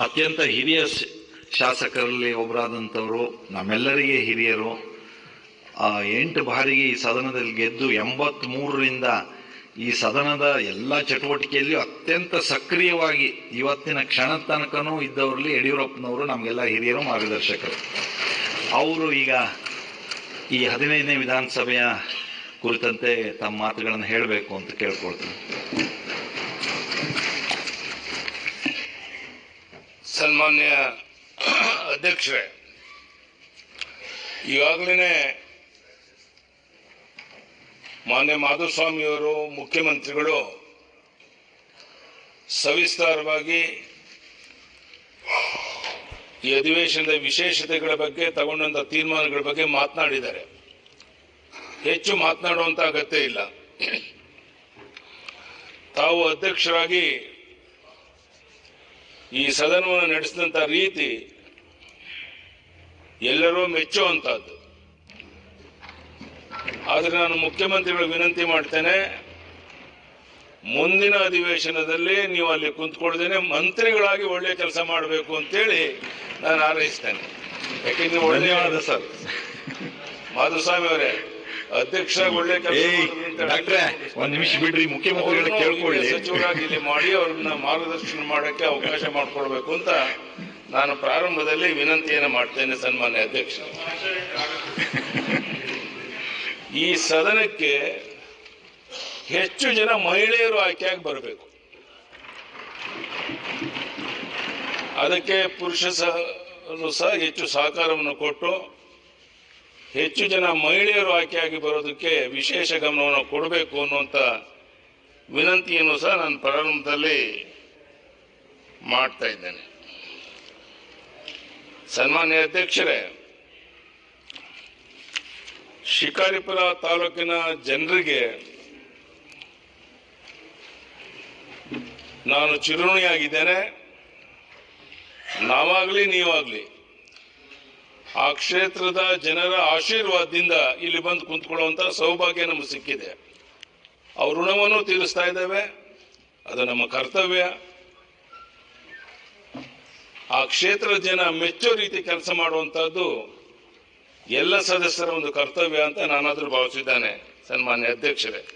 ಅತ್ಯಂತ ಹಿರಿಯ ಶಾಸಕರಲ್ಲಿ ಒಬ್ಬರಾದಂಥವರು ನಮ್ಮೆಲ್ಲರಿಗೆ ಹಿರಿಯರು. ಎಂಟು ಬಾರಿಗೆ ಈ ಸದನದಲ್ಲಿ ಗೆದ್ದು ಎಂಬತ್ತ್ಮೂರರಿಂದ ಈ ಸದನದ ಎಲ್ಲ ಚಟುವಟಿಕೆಯಲ್ಲಿಯೂ ಅತ್ಯಂತ ಸಕ್ರಿಯವಾಗಿ ಇವತ್ತಿನ ಕ್ಷಣ ತನಕನೂ ಇದ್ದವರಲ್ಲಿ ಯಡಿಯೂರಪ್ಪನವರು ನಮಗೆಲ್ಲ ಹಿರಿಯರು, ಮಾರ್ಗದರ್ಶಕರು. ಅವರು ಈಗ ಈ ಹದಿನೈದನೇ ವಿಧಾನಸಭೆಯ ಕುರಿತಂತೆ ತಮ್ಮ ಮಾತುಗಳನ್ನು ಹೇಳಬೇಕು ಅಂತ ಕೇಳ್ಕೊಳ್ತೀನಿ. ಸನ್ಮಾನ್ಯ ಅಧ್ಯಕ್ಷರೇ ಈಗಾಗಲೇ ಮಾನ್ಯ ಮಾಧುಸ್ವಾಮಿಯವರು, ಮುಖ್ಯಮಂತ್ರಿಗಳು ಸವಿಸ್ತಾರವಾಗಿ ಈ ಅಧಿವೇಶನದ ವಿಶೇಷತೆಗಳ ಬಗ್ಗೆ ತಗೊಂಡಂಥ ತೀರ್ಮಾನಗಳ ಬಗ್ಗೆ ಮಾತನಾಡಿದ್ದಾರೆ. ಹೆಚ್ಚು ಮಾತನಾಡುವಂಥ ಅಗತ್ಯ ಇಲ್ಲ. ತಾವು ಅಧ್ಯಕ್ಷರಾಗಿ ಈ ಸದನವನ್ನು ನಡೆಸಿದಂಥ ರೀತಿ ಎಲ್ಲರೂ ಮೆಚ್ಚುವಂಥದ್ದು ಆದರೆ ನಾನು ಮುಖ್ಯಮಂತ್ರಿಗಳು ವಿನಂತಿ ಮಾಡ್ತೇನೆ ಮುಂದಿನ ಅಧಿವೇಶನದಲ್ಲಿ ನೀವು ಅಲ್ಲಿ ಕುಂತ್ಕೊಳ್ದೇನೆ ಮಂತ್ರಿಗಳಾಗಿ ಒಳ್ಳೆ ಕೆಲಸ ಮಾಡಬೇಕು ಅಂತೇಳಿ ನಾನು ಆರೈಸ್ತೇನೆ ಯಾಕೆಂದ್ರೆ ಒಳ್ಳೆಯವಾದ ಒಳ್ಳೆಯ ಸರ್. ಮಾಧುಸ್ವಾಮಿ ಅವರೇ. ಅಧ್ಯಕ್ಷರಾಗಿ ಒಳ್ಳೆ ಡಾಕ್ಟ್ರೆ ಒಂದ್ ನಿಮಿಷ ಬಿಡ್ರಿ ಮುಖ್ಯಮಂತ್ರಿಗಳ ಕೇಳ್ಕೊಳ್ಳಿ. ಸಚಿವರಾಗಿ ಇಲ್ಲಿ ಮಾಡಿ ಅವ್ರನ್ನ ಮಾರ್ಗದರ್ಶನ ಮಾಡಕ್ಕೆ ಅವಕಾಶ ಮಾಡ್ಕೊಳ್ಬೇಕು ಅಂತ ನಾನು ಪ್ರಾರಂಭದಲ್ಲಿ ವಿನಂತಿಯನ್ನು ಮಾಡ್ತೇನೆ ಸನ್ಮಾನ್ಯ ಅಧ್ಯಕ್ಷ ಈ ಸದನಕ್ಕೆ ಹೆಚ್ಚು ಜನ ಮಹಿಳೆಯರು ಆಯ್ಕೆಯಾಗಿ ಬರಬೇಕು. ಅದಕ್ಕೆ ಪುರುಷ ಸಹ ಸಹ ಹೆಚ್ಚು ಸಹಕಾರವನ್ನು ಕೊಟ್ಟು ಹೆಚ್ಚು ಜನ ಮಹಿಳೆಯರು ಆಯ್ಕೆಯಾಗಿ ಬರೋದಕ್ಕೆ ವಿಶೇಷ ಗಮನವನ್ನು ಕೊಡಬೇಕು ಅನ್ನುವಂಥ ವಿನಂತಿಯನ್ನು ಸಹ ನಾನು ಪ್ರಾರಂಭದಲ್ಲಿ ಮಾಡ್ತಾ ಇದ್ದೇನೆ. ಸನ್ಮಾನ್ಯ ಅಧ್ಯಕ್ಷರೇ, ಶಿಕಾರಿಪುರ ತಾಲೂಕಿನ ಜನರಿಗೆ ನಾನು ಚಿರುಣಿಯಾಗಿದ್ದೇನೆ ನಾವಾಗ್ಲಿ, ನೀವಾಗ್ಲಿ. ಆ ಕ್ಷೇತ್ರದ ಜನರ ಆಶೀರ್ವಾದದಿಂದ ಇಲ್ಲಿ ಬಂದು ಕುಂತ್ಕೊಳ್ಳುವಂತ ಸೌಭಾಗ್ಯ ನಮಗೆ ಸಿಕ್ಕಿದೆ. ಅವ್ರ ಋಣವನ್ನು ತೀರಿಸ್ತಾ ಇದ್ದೇವೆ. ಅದು ನಮ್ಮ ಕರ್ತವ್ಯ. ಆ ಕ್ಷೇತ್ರದ ಜನ ಮೆಚ್ಚೋ ರೀತಿ ಕೆಲಸ ಮಾಡುವಂಥದ್ದು ಎಲ್ಲ ಸದಸ್ಯರ ಒಂದು ಕರ್ತವ್ಯ ಅಂತ ನಾನಾದ್ರೂ ಭಾವಿಸಿದ್ದಾನೆ ಸನ್ಮಾನ್ಯ ಅಧ್ಯಕ್ಷರೇ.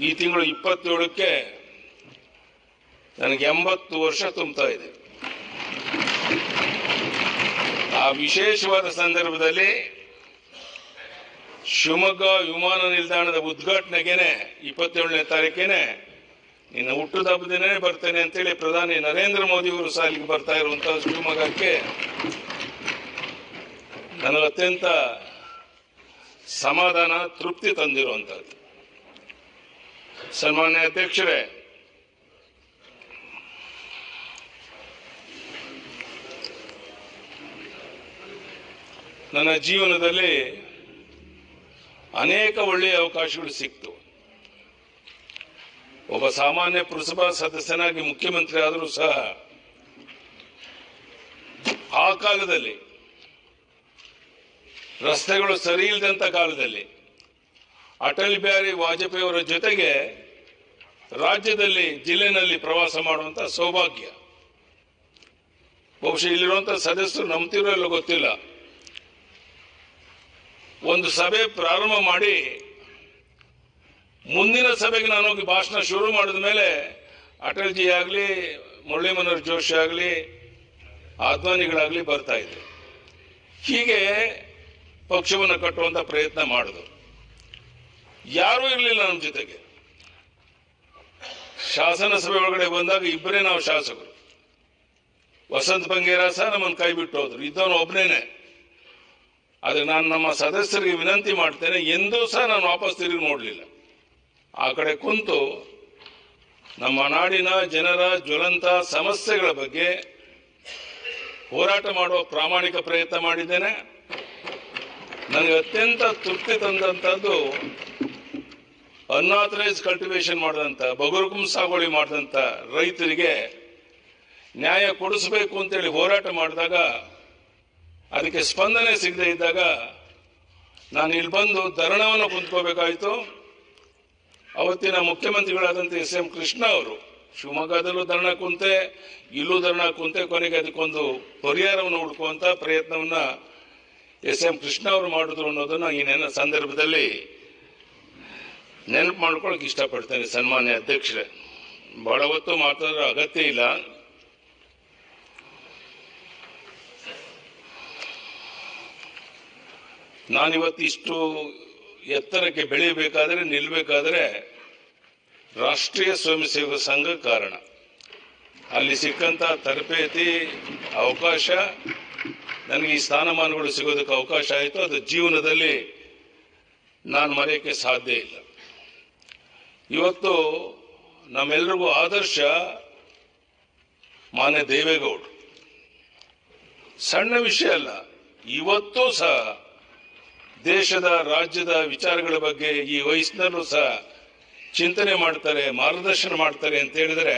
ಈ ತಿಂಗಳು ಇಪ್ಪತ್ತೇಳಕ್ಕೆ ನನಗೆ ಎಂಬತ್ತು ವರ್ಷ ತುಂಬ್ತಾ ಇದೆ. ಆ ವಿಶೇಷವಾದ ಸಂದರ್ಭದಲ್ಲಿ ಶಿವಮೊಗ್ಗ ವಿಮಾನ ನಿಲ್ದಾಣದ ಉದ್ಘಾಟನೆಗೆನೆ ಇಪ್ಪತ್ತೇಳನೇ ತಾರೀಕೇನೆ ನಿನ್ನ ಹುಟ್ಟುದ ಹಬ್ಬದಿನೇ ಬರ್ತೇನೆ ಅಂತೇಳಿ ಪ್ರಧಾನಿ ನರೇಂದ್ರ ಮೋದಿ ಅವರು ಸಹ ಇಲ್ಲಿಗೆ ಬರ್ತಾ ಇರುವಂತಹ ಶಿವಮೊಗ್ಗಕ್ಕೆ ನನಗೆ ಅತ್ಯಂತ ಸಮಾಧಾನ, ತೃಪ್ತಿ ತಂದಿರುವಂಥದ್ದು ಸನ್ಮಾನ್ಯ ಅಧ್ಯಕ್ಷರೇ ನನ್ನ ಜೀವನದಲ್ಲಿ ಅನೇಕ ಒಳ್ಳೆಯ ಅವಕಾಶಗಳು ಸಿಕ್ತು. ಒಬ್ಬ ಸಾಮಾನ್ಯ ಪುರಸಭಾ ಸದಸ್ಯನಾಗಿ ಮುಖ್ಯಮಂತ್ರಿ ಆದರೂ ಸಹ ಆ ಕಾಲದಲ್ಲಿ, ರಸ್ತೆಗಳು ಸರಿ ಇಲ್ಲದಂತ ಕಾಲದಲ್ಲಿ, ಅಟಲ್ ಬಿಹಾರಿ ವಾಜಪೇಯಿ ಅವರ ಜೊತೆಗೆ ರಾಜ್ಯದಲ್ಲಿ ಜಿಲ್ಲೆನಲ್ಲಿ ಪ್ರವಾಸ ಮಾಡುವಂತ ಸೌಭಾಗ್ಯ. ಬಹುಶಃ ಇಲ್ಲಿರುವಂಥ ಸದಸ್ಯರು ನಂಬ್ತಿರೋ ಇಲ್ಲೋ ಗೊತ್ತಿಲ್ಲ. ಒಂದು ಸಭೆ ಪ್ರಾರಂಭ ಮಾಡಿ ಮುಂದಿನ ಸಭೆಗೆ ನಾನು ಹೋಗಿ ಭಾಷಣ ಶುರು ಮಾಡಿದ ಮೇಲೆ ಅಟಲ್ಜಿ ಆಗಲಿ, ಮುರಳಿ ಮನೋಹರ್ ಜೋಶಿ ಆಗಲಿ ಆದ್ವಾನಿಗಳಾಗಲಿ ಬರ್ತಾ ಇದ್ರು. ಹೀಗೆ ಪಕ್ಷವನ್ನು ಕಟ್ಟುವಂಥ ಪ್ರಯತ್ನ ಮಾಡಿದ್ರು ಯಾರೂ ಇರಲಿಲ್ಲ ನಮ್ಮ ಜೊತೆಗೆ. ಶಾಸನ ಸಭೆ ಒಳಗಡೆ ಬಂದಾಗ ಇಬ್ಬರೇ ನಾವು ಶಾಸಕರು. ವಸಂತ ಬಂಗೇರ ಸಹ ನಮ್ಮನ್ನು ಕೈ ಬಿಟ್ಟು ಹೋದ್ರು. ಇದ್ದವನು ಒಬ್ಬನೇನೆ ಆದ್ರೆ ನಾನು ನಮ್ಮ ಸದಸ್ಯರಿಗೆ ವಿನಂತಿ ಮಾಡ್ತೇನೆ, ಎಂದೂ ಸಹ ನಾನು ವಾಪಸ್ ತಿರುಗಿ ನೋಡಲಿಲ್ಲ. ಆ ಕಡೆ ಕುಂತು ನಮ್ಮ ನಾಡಿನ ಜನರ ಜ್ವಲಂತ ಸಮಸ್ಯೆಗಳ ಬಗ್ಗೆ ಹೋರಾಟ ಮಾಡುವ ಪ್ರಾಮಾಣಿಕ ಪ್ರಯತ್ನ ಮಾಡಿದ್ದೇನೆ. ನನಗೆ ಅತ್ಯಂತ ತೃಪ್ತಿ ತಂದಂಥದ್ದು ಅನ್ಆಥರೈಸ್ ಕಲ್ಟಿವೇಶನ್ ಮಾಡಿದಂಥ, ಬಗುರುಕುಂ ಸಾಗುವಳಿ ಮಾಡಿದಂಥ ರೈತರಿಗೆ ನ್ಯಾಯ ಕೊಡಿಸಬೇಕು ಅಂತೇಳಿ ಹೋರಾಟ ಮಾಡಿದಾಗ ಅದಕ್ಕೆ ಸ್ಪಂದನೆ ಸಿಗದೆ ಇದ್ದಾಗ ನಾನು ಇಲ್ಲಿ ಬಂದು ಧರಣವನ್ನು ಕುಂತ್ಕೋಬೇಕಾಯಿತು. ಅವತ್ತಿನ ಮುಖ್ಯಮಂತ್ರಿಗಳಾದಂಥ ಎಸ್ ಎಂ ಕೃಷ್ಣ ಅವರು ಶಿವಮೊಗ್ಗದಲ್ಲೂ ಧರಣ ಕುಂತೆ, ಇಲ್ಲೂ ಧರಣ ಕುಂತೆ, ಕೊನೆಗೆ ಅದಕ್ಕೊಂದು ಪರಿಹಾರವನ್ನು ಹುಡುಕುವಂತ ಪ್ರಯತ್ನವನ್ನು ಎಸ್ ಎಂ ಕೃಷ್ಣ ಅವರು ಮಾಡಿದ್ರು ಅನ್ನೋದನ್ನ ಈ ಸಂದರ್ಭದಲ್ಲಿ ನೆನಪು ಮಾಡ್ಕೊಳಕ್ ಇಷ್ಟಪಡ್ತೇನೆ ಸನ್ಮಾನ್ಯ ಅಧ್ಯಕ್ಷರೇ. ಬಹಳ ಹೊತ್ತು ಮಾತಾಡೋ ಅಗತ್ಯ ಇಲ್ಲ. ನಾನಿವತ್ತು ಇಷ್ಟು ಎತ್ತರಕ್ಕೆ ಬೆಳೆಯಬೇಕಾದ್ರೆ ನಿಲ್ಲಬೇಕಾದ್ರೆ ರಾಷ್ಟ್ರೀಯ ಸ್ವಯಂ ಸೇವಕ ಸಂಘ ಕಾರಣ. ಅಲ್ಲಿ ಸಿಕ್ಕಂತ ತರಬೇತಿ, ಅವಕಾಶ, ನನಗೆ ಈ ಸ್ಥಾನಮಾನಗಳು ಸಿಗೋದಕ್ಕೆ ಅವಕಾಶ ಆಯಿತು. ಅದು ಜೀವನದಲ್ಲಿ ನಾನು ಮರೆಯೋಕ್ಕೆ ಸಾಧ್ಯ ಇಲ್ಲ. ಇವತ್ತು ನಮ್ಮೆಲ್ಲರಿಗೂ ಆದರ್ಶ ಮಾನ್ಯ ದೇವೇಗೌಡರು. ಸಣ್ಣ ವಿಷಯ ಅಲ್ಲ, ಇವತ್ತೂ ಸಹ ದೇಶದ ರಾಜ್ಯದ ವಿಚಾರಗಳ ಬಗ್ಗೆ ಈ ವಯಸ್ಸಿನಲ್ಲೂ ಸಹ ಚಿಂತನೆ ಮಾಡ್ತಾರೆ, ಮಾರ್ಗದರ್ಶನ ಮಾಡ್ತಾರೆ ಅಂತ ಹೇಳಿದರೆ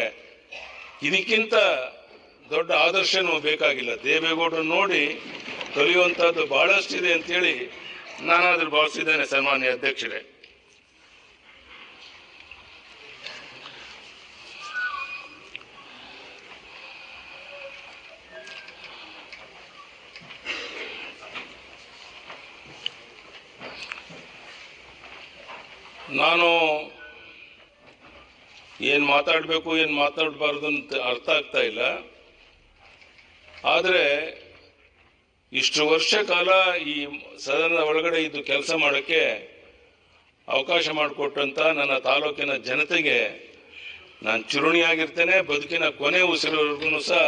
ಇದಕ್ಕಿಂತ ದೊಡ್ಡ ಆದರ್ಶನೂ ಬೇಕಾಗಿಲ್ಲ. ದೇವೇಗೌಡರು ನೋಡಿ ಕಲಿಯುವಂತಹದ್ದು ಬಹಳಷ್ಟಿದೆ ಅಂತೇಳಿ ನಾನಾದರೂ ಭಾವಿಸಿದ್ದೇನೆ ಸನ್ಮಾನ್ಯ ಅಧ್ಯಕ್ಷರೇ. ನಾನು ಏನು ಮಾತಾಡಬೇಕು, ಏನು ಮಾತಾಡಬಾರ್ದು ಅಂತ ಅರ್ಥ ಆಗ್ತಾ ಇಲ್ಲ. ಆದರೆ ಇಷ್ಟು ವರ್ಷ ಕಾಲ ಈ ಸದನದ ಒಳಗಡೆ ಇದ್ದು ಕೆಲಸ ಮಾಡೋಕ್ಕೆ ಅವಕಾಶ ಮಾಡಿಕೊಟ್ಟಂತ ನನ್ನ ತಾಲೂಕಿನ ಜನತೆಗೆ ನಾನು ಚಿರುಣಿಯಾಗಿರ್ತೇನೆ ಬದುಕಿನ ಕೊನೆ ಉಸಿರವರೆಗೂ ಸಹ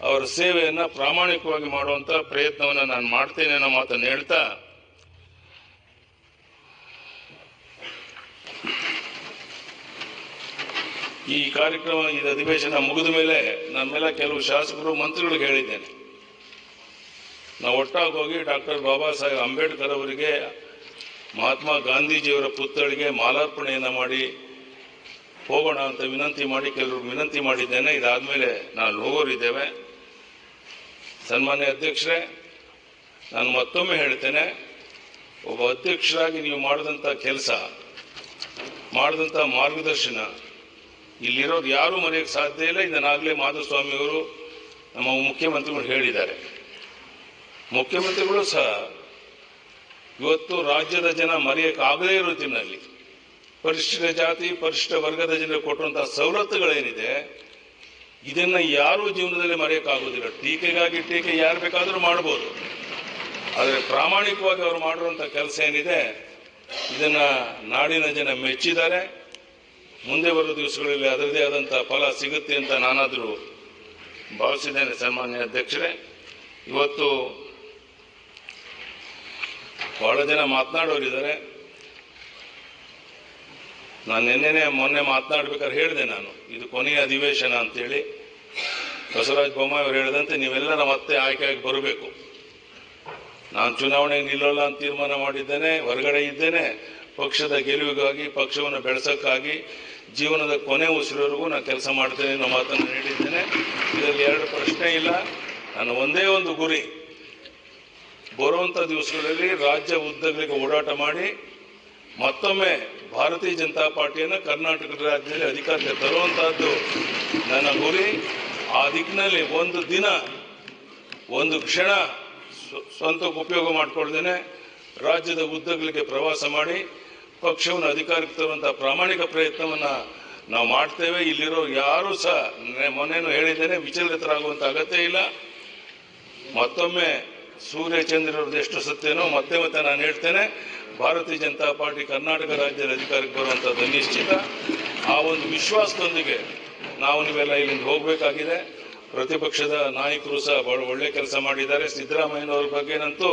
ಅವರ ಸೇವೆಯನ್ನು ಪ್ರಾಮಾಣಿಕವಾಗಿ ಮಾಡುವಂಥ ಪ್ರಯತ್ನವನ್ನು ನಾನು ಮಾಡ್ತೇನೆ ಅನ್ನೋ ಮಾತನ್ನು ಹೇಳ್ತಾ ಈ ಕಾರ್ಯಕ್ರಮ ಇದು ಅಧಿವೇಶನ ಮುಗಿದ ಮೇಲೆ ನಮ್ಮೆಲ್ಲ ಕೆಲವು ಶಾಸಕರು ಮಂತ್ರಿಗಳಿಗೆ ಹೇಳಿದ್ದೇನೆ. ನಾವು ಒಟ್ಟಾಗಿ ಹೋಗಿ ಡಾಕ್ಟರ್ ಬಾಬಾ ಸಾಹೇಬ್ ಅಂಬೇಡ್ಕರ್ ಅವರಿಗೆ, ಮಹಾತ್ಮ ಗಾಂಧೀಜಿಯವರ ಪುತ್ಥಳಿಗೆ ಮಾಲಾರ್ಪಣೆಯನ್ನು ಮಾಡಿ, ಹೋಗೋಣ ಅಂತ ವಿನಂತಿ ಮಾಡಿ, ಕೆಲವರು ವಿನಂತಿ ಮಾಡಿದ್ದೇನೆ. ಇದಾದ ಮೇಲೆ ನಾನು ಹೋಗೋರಿದ್ದೇವೆ ಸನ್ಮಾನ್ಯ ಅಧ್ಯಕ್ಷರೇ, ನಾನು ಮತ್ತೊಮ್ಮೆ ಹೇಳ್ತೇನೆ, ಒಬ್ಬ ಅಧ್ಯಕ್ಷರಾಗಿ ನೀವು ಮಾಡಿದಂಥ ಕೆಲಸ ಮಾಡಿದಂಥ ಮಾರ್ಗದರ್ಶನ ಇಲ್ಲಿರೋರು ಯಾರೂ ಮರೆಯೋಕ್ಕೆ ಸಾಧ್ಯ ಇಲ್ಲ. ಇದನ್ನಾಗಲೇ ಮಾಧುಸ್ವಾಮಿಯವರು ನಮ್ಮ ಮುಖ್ಯಮಂತ್ರಿಗಳು ಹೇಳಿದ್ದಾರೆ. ಮುಖ್ಯಮಂತ್ರಿಗಳು ಸಹ ಇವತ್ತು ರಾಜ್ಯದ ಜನ ಮರೆಯೋಕ್ಕಾಗದೇ ಇರೋ ತಿನ್ನಲ್ಲಿ ಪರಿಶಿಷ್ಟ ಜಾತಿ ಪರಿಶಿಷ್ಟ ವರ್ಗದ ಜನರಿಗೆ ಕೊಟ್ಟಂತಹ ಸವಲತ್ತುಗಳೇನಿದೆ, ಇದನ್ನು ಯಾರೂ ಜೀವನದಲ್ಲಿ ಮರೆಯೋಕ್ಕಾಗೋದಿಲ್ಲ. ಟೀಕೆಗಾಗಿ ಟೀಕೆ ಯಾರು ಬೇಕಾದರೂ ಮಾಡ್ಬೋದು. ಆದರೆ ಪ್ರಾಮಾಣಿಕವಾಗಿ ಅವರು ಮಾಡಿರುವಂಥ ಕೆಲಸ ಏನಿದೆ, ಇದನ್ನು ನಾಡಿನ ಜನ ಮೆಚ್ಚಿದ್ದಾರೆ. ಮುಂದೆ ಬರುವ ದಿವಸಗಳಲ್ಲಿ ಅದರದೇ ಆದಂಥ ಫಲ ಸಿಗುತ್ತೆ ಅಂತ ನಾನಾದರೂ ಭಾವಿಸಿದ್ದೇನೆ ಸನ್ಮಾನ್ಯ ಅಧ್ಯಕ್ಷರೇ. ಇವತ್ತು ಬಹಳ ಜನ ಮಾತನಾಡೋರಿದ್ದಾರೆ ನಾನು ನಿನ್ನೆನೆ ಮೊನ್ನೆ ಮಾತನಾಡ್ಬೇಕಾದ್ರೆ ಹೇಳಿದೆ ನಾನು. ಇದು ಕೊನೆಯ ಅಧಿವೇಶನ ಅಂತೇಳಿ. ಬಸವರಾಜ ಬೊಮ್ಮಾಯಿ ಅವರು ಹೇಳಿದಂತೆ ನೀವೆಲ್ಲರ ಮತ್ತೆ ಆಯ್ಕೆಯಾಗಿ ಬರಬೇಕು. ನಾನು ಚುನಾವಣೆಗೆ ನಿಲ್ಲೋಲ್ಲ ಅಂತ ತೀರ್ಮಾನ ಮಾಡಿದ್ದೇನೆ, ಹೊರಗಡೆ ಇದ್ದೇನೆ. ಪಕ್ಷದ ಗೆಲುವಿಗಾಗಿ, ಪಕ್ಷವನ್ನು ಬೆಳೆಸೋಕ್ಕಾಗಿ ಜೀವನದ ಕೊನೆ ಉಸಿರವರೆಗೂ ನಾನು ಕೆಲಸ ಮಾಡ್ತೇನೆ ಅನ್ನೋ ಮಾತನ್ನು ನೀಡಿದ್ದೇನೆ ಇದರಲ್ಲಿ ಎರಡು ಪ್ರಶ್ನೆ ಇಲ್ಲ. ನಾನು ಒಂದೇ ಒಂದು ಗುರಿ. ಬರುವಂಥ ದಿವಸಗಳಲ್ಲಿ ರಾಜ್ಯ ಉದ್ದಗಲಿಗೆ ಓಡಾಟ ಮಾಡಿ, ಮತ್ತೊಮ್ಮೆ ಭಾರತೀಯ ಜನತಾ ಪಾರ್ಟಿಯನ್ನು ಕರ್ನಾಟಕ ರಾಜ್ಯದಲ್ಲಿ ಅಧಿಕಾರಕ್ಕೆ ತರುವಂತಹದ್ದು ನನ್ನ ಗುರಿ. ಆ ದಿಕ್ಕಿನಲ್ಲಿ ಒಂದು ದಿನ, ಒಂದು ಕ್ಷಣ ಸ್ವಂತ ಸ್ವಂತಕ್ಕೆ ಉಪಯೋಗ ಮಾಡಿಕೊಳ್ತೇನೆ. ರಾಜ್ಯದ ಉದ್ದಗಲಿಗೆ ಪ್ರವಾಸ ಮಾಡಿ ಪಕ್ಷವನ್ನು ಅಧಿಕಾರಕ್ಕೆ ತರುವಂತಹ ಪ್ರಾಮಾಣಿಕ ಪ್ರಯತ್ನವನ್ನ ನಾವು ಮಾಡ್ತೇವೆ. ಇಲ್ಲಿರೋ ಯಾರೂ ಸಹ ಮೊನ್ನೆನೂ ಹೇಳಿದ್ದೇನೆ, ವಿಚಲಿತರಾಗುವಂತ ಅಗತ್ಯ ಇಲ್ಲ. ಮತ್ತೊಮ್ಮೆ ಸೂರ್ಯ ಚಂದ್ರರದ್ದು ಎಷ್ಟು ಸತ್ಯನೋ ಮತ್ತೆ ಮತ್ತೆ ನಾನು ಹೇಳ್ತೇನೆ, ಭಾರತೀಯ ಜನತಾ ಪಾರ್ಟಿ ಕರ್ನಾಟಕ ರಾಜ್ಯದ ಅಧಿಕಾರಕ್ಕೆ ಬರುವಂಥದ್ದು ನಿಶ್ಚಿತ. ಆ ಒಂದು ವಿಶ್ವಾಸದೊಂದಿಗೆ ನಾವು ನೀವೆಲ್ಲ ಇಲ್ಲಿಂದ ಹೋಗಬೇಕಾಗಿದೆ. ಪ್ರತಿಪಕ್ಷದ ನಾಯಕರು ಸಹ ಬಹಳ ಒಳ್ಳೆ ಕೆಲಸ ಮಾಡಿದ್ದಾರೆ. ಸಿದ್ದರಾಮಯ್ಯನವ್ರ ಬಗ್ಗೆನಂತೂ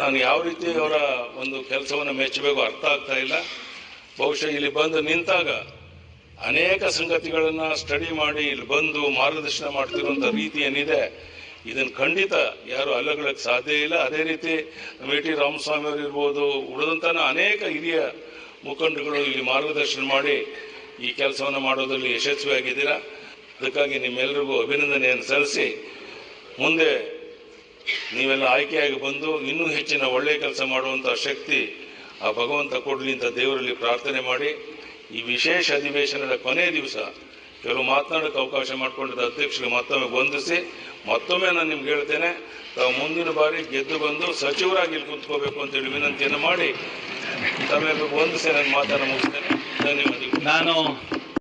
ನಾನು ಯಾವ ರೀತಿ ಅವರ ಒಂದು ಕೆಲಸವನ್ನು ಮೆಚ್ಚಬೇಕು ಅರ್ಥ ಆಗ್ತಾ ಇಲ್ಲ. ಬಹುಶಃ ಇಲ್ಲಿ ಬಂದು ನಿಂತಾಗ ಅನೇಕ ಸಂಗತಿಗಳನ್ನ ಸ್ಟಡಿ ಮಾಡಿ ಇಲ್ಲಿ ಬಂದು ಮಾರ್ಗದರ್ಶನ ಮಾಡ್ತಿರುವಂಥ ರೀತಿ ಏನಿದೆ ಇದನ್ನು ಖಂಡಿತ ಯಾರು ಅಲ್ಲಗಳಕ್ಕೆ ಸಾಧ್ಯ ಇಲ್ಲ. ಅದೇ ರೀತಿ ವಿ ಟಿ ರಾಮಸ್ವಾಮಿ ಅವರು ಇರ್ಬೋದು, ಉಳಿದಂತನ ಅನೇಕ ಹಿರಿಯ ಮುಖಂಡರುಗಳು ಇಲ್ಲಿ ಮಾರ್ಗದರ್ಶನ ಮಾಡಿ ಈ ಕೆಲಸವನ್ನು ಮಾಡೋದರಲ್ಲಿ ಯಶಸ್ವಿಯಾಗಿದ್ದೀರಾ? ಅದಕ್ಕಾಗಿ ನಿಮ್ಮೆಲ್ಲರಿಗೂ ಅಭಿನಂದನೆಯನ್ನು ಸಲ್ಲಿಸಿ, ಮುಂದೆ ನೀವೆಲ್ಲ ಆಯ್ಕೆಯಾಗಿ ಬಂದು ಇನ್ನೂ ಹೆಚ್ಚಿನ ಒಳ್ಳೆಯ ಕೆಲಸ ಮಾಡುವಂಥ ಶಕ್ತಿ ಆ ಭಗವಂತ ಕೊಡಲಿ ಅಂತ ದೇವರಲ್ಲಿ ಪ್ರಾರ್ಥನೆ ಮಾಡಿ, ಈ ವಿಶೇಷ ಅಧಿವೇಶನದ ಕೊನೆ ದಿವಸ ಕೆಲವು ಮಾತನಾಡೋಕ್ಕೆ ಅವಕಾಶ ಮಾಡಿಕೊಂಡಿದ್ದ ಅಧ್ಯಕ್ಷರಿಗೆ ಮತ್ತೊಮ್ಮೆ ವಂದಿಸಿ, ಮತ್ತೊಮ್ಮೆ ನಾನು ನಿಮ್ಗೆ ಹೇಳ್ತೇನೆ, ತಾವು ಮುಂದಿನ ಬಾರಿ ಗೆದ್ದು ಬಂದು ಸಚಿವರಾಗಿ ಇಲ್ಲಿ ಕುತ್ಕೋಬೇಕು ಅಂತೇಳಿ ವಿನಂತಿಯನ್ನು ಮಾಡಿ ತಮಗೆ ವಂದಿಸಿ ನನ್ನ ಮಾತನ್ನು ಮುಗಿಸ್ತೇನೆ. ಧನ್ಯವಾದಗಳು. ನಾನು